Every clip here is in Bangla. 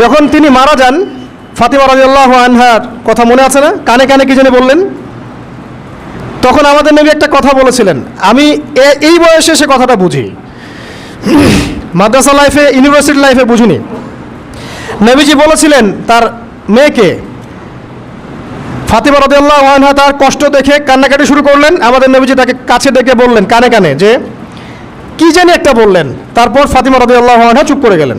যখন তিনি মারা যান, ফাতিমা রাজিয়াল্লাহ আনহার কথা মনে আছে না? কানে কানে কি জানি বললেন? তখন আমাদের নবী একটা কথা বলেছিলেন। আমি এই বয়সে সে কথাটা বুঝি। মাদ্রাসা লাইফে, ইউনিভার্সিটি লাইফে বুঝিনি। নবীজি বলেছিলেন তার মেয়েকে, ফাতিমা রদিয়াল্লাহ আনহা তার কষ্ট দেখে কান্নাকাটি শুরু করলেন। আমাদের নবীজি তাকে কাছে ডেকে বললেন, কানে কানে যে, কি জানি একটা বললেন। তারপর ফাতিমা রদিয়াল্লাহ আনহা চুপ করে গেলেন।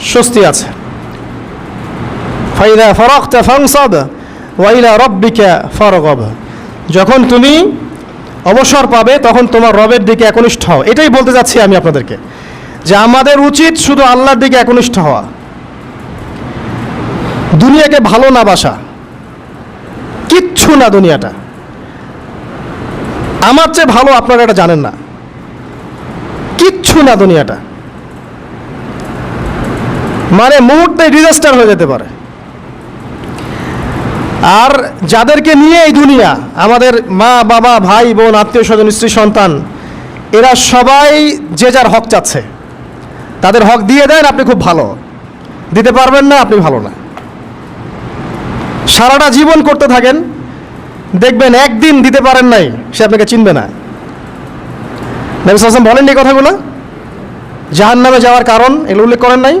স্বস্তি আছে। ফাইদা ফরকতা ফাংসব ওয়াইলা রব্বিকা ফরগব। যখন তুমি অবসর পাবে, তখন তোমার রবের দিকে একনিষ্ঠ হও। এটাই বলতে যাচ্ছি আমি আপনাদেরকে, যে আমাদের উচিত শুধু আল্লাহর দিকে একনিষ্ঠ হওয়া। দুনিয়াকে ভালো না বাসা, কিচ্ছু না দুনিয়াটা। আমার চেয়ে ভালো আপনারা এটা জানেন না। কিচ্ছু না দুনিয়াটা। মানে মুহূর্তে ডিজাস্টার হয়ে যেতে পারে। আর যাদেরকে নিয়ে এই দুনিয়া, আমাদের মা, বাবা, ভাই, বোন, আত্মীয় স্বজন, স্ত্রী, সন্তান, এরা সবাই যে যার হক চাচ্ছে, তাদের হক দিয়ে দেন, আপনি খুব ভালো। দিতে পারবেন না, আপনি ভালো না। সারাটা জীবন করতে থাকেন, দেখবেন একদিন দিতে পারেন নাই, সে আপনাকে চিনবে না। নবী সালাম বলেন এই কথাগুলো? জাহান নামে যাওয়ার কারণ, এগুলো উল্লেখ করেন নাই?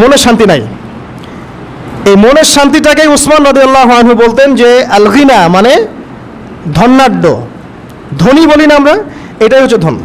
মনে শান্তি নাই। এই মনের শান্তিটাকে উসমান রদি আল্লাহ আনহু বলতেন যে আলগিনা মানে ধন্যাঢ্য ধনী বলি না আমরা, এটাই হচ্ছে ধন।